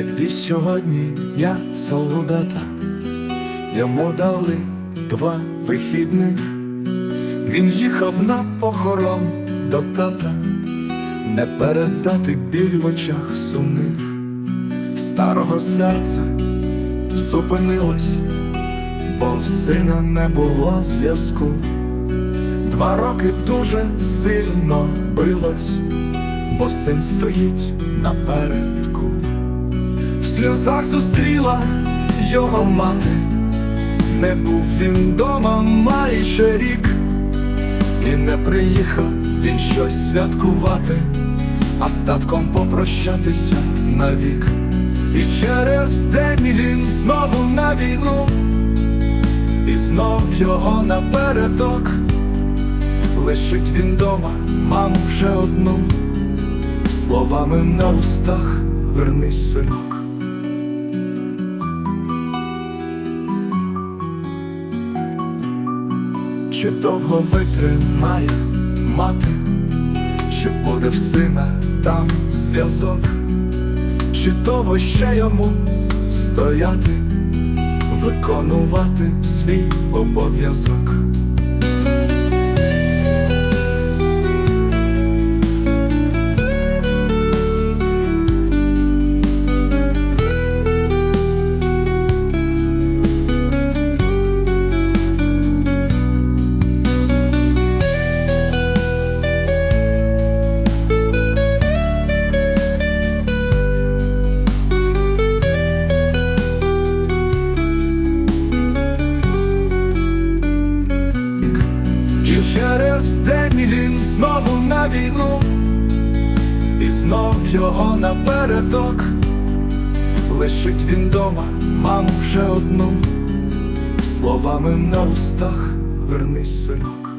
Відвіз сьогодні я солдата, йому дали два вихідних. Він їхав на похорон до тата, не передати біль в очах сумних, старого серця зупинилось, бо в сина не було зв'язку. Два роки дуже сильно билось, бо син стоїть напередку. Сльозах зустріла його мати, не був він дома майже рік, і не приїхав він щось святкувати, а з татком попрощатися навік. І через день він знову на війну, і знов його напередок. Лишить він дома маму вже одну, словами на устах вернись, синок. Чи довго витримає мати, чи буде в сина там зв'язок, чи довго ще йому стояти, виконувати свій обов'язок. Через день він знову на війну, і знов його напередок, лишить він дома маму вже одну, словами на устах вернись, синок.